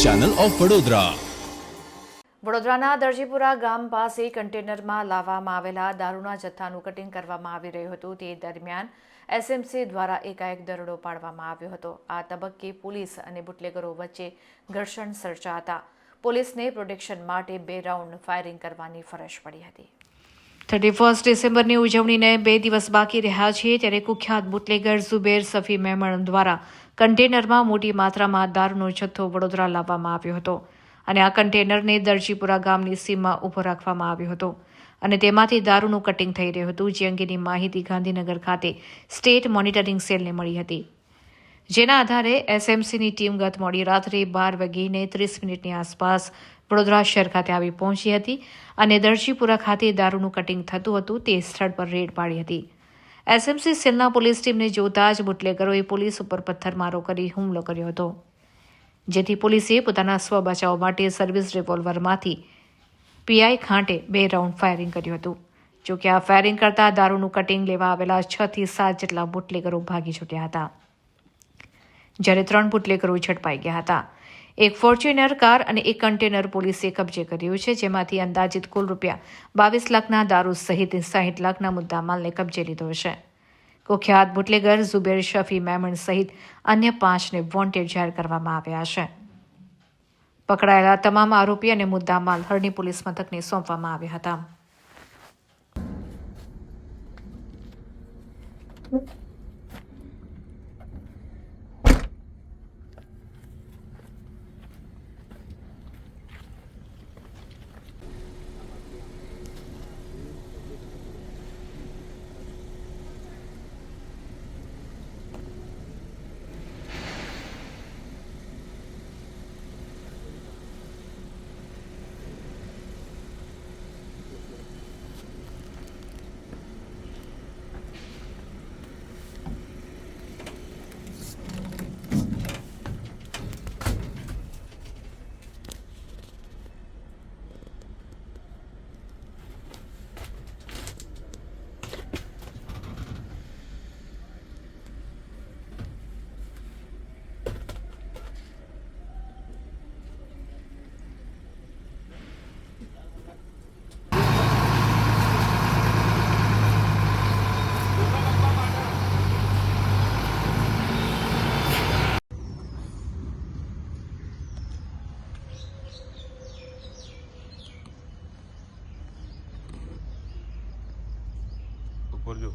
Channel of Vadodara. વડોદરાના દરજીપુરા ગામ પાસે કન્ટેનરમાં લાવવામાં આવેલા દારૂના જથ્થાનું કટિંગ કરવામાં આવી રહ્યું હતું. તે દરમિયાન એસએમસી દ્વારા એકાએક દરોડો પાડવામાં આવ્યો હતો. આ તબક્કે પોલીસ અને બુટલેગરો વચ્ચે ઘર્ષણ સર્જાતા પોલીસને પ્રોટેક્શન માટે બે રાઉન્ડ ફાયરિંગ કરવાની ફરજ પડી હતી. થર્ટી ફર્સ્ટ ડિસેમ્બરની ઉજવણીને બે દિવસ બાકી રહ્યા છે ત્યારે કુખ્યાત બુટલેગર ઝુબેર સફી મેમણ દ્વારા કન્ટેનરમાં મોટી માત્રામાં દારૂનો જથ્થો વડોદરા લાવવામાં આવ્યો હતો અને આ કન્ટેનરને દરજીપુરા ગામની સીમમાં ઊભો રાખવામાં આવ્યો હતો. અને તેમાંથી દારૂનું કટિંગ થઈ રહ્યું હતું, જે અંગેની માહિતી ગાંધીનગર ખાતે સ્ટેટ મોનિટરિંગ સેલને મળી હતી. જેના આધારે એસએમસીની ટીમ ગત મોડી રાત્રે બાર વાગીને ત્રીસ મિનિટની આસપાસ વડોદરા શહેર ખાતે આવી પહોંચી હતી અને દરજીપુરા ખાતે દારૂનું કટિંગ થતું હતું તે સ્થળ પર રેડ પાડી હતી. એસએમસી સેલના પોલીસ ટીમને જોતા જ બુટલેગરોએ પોલીસ ઉપર પથ્થરમારો કરી હુમલો કર્યો હતો. જેથી પોલીસે પોતાના સ્વ બચાવ માટે સર્વિસ રિવોલ્વરમાંથી પીઆઈ ખાંટે બે રાઉન્ડ ફાયરિંગ કર્યું હતું. જોકે આ ફાયરિંગ કરતા દારૂનું કટિંગ લેવા આવેલા છ થી સાત જેટલા બુટલેગરો ભાગી છૂટ્યા હતા. જ્યારે ત્રણ બુટલેગરો ઝડપાઈ ગયા હતા. એક ફોર્ચ્યુનર કાર અને એક કન્ટેનર પોલીસે કબજે કર્યું છે, જેમાંથી અંદાજિત કુલ રૂપિયા બાવીસ લાખના દારૂ સહિત સાહીઠ લાખના મુદ્દામાલને કબજે લીધો છે. કુખ્યાત બુટલેગર ઝુબેર શફી મેમણ સહિત અન્ય પાંચને વોન્ટેડ જાહેર કરવામાં આવ્યા છે. પકડાયેલા તમામ આરોપી અને મુદ્દામાલ હરણી પોલીસ મથકને સોંપવામાં આવ્યા હતા. ઉપર જો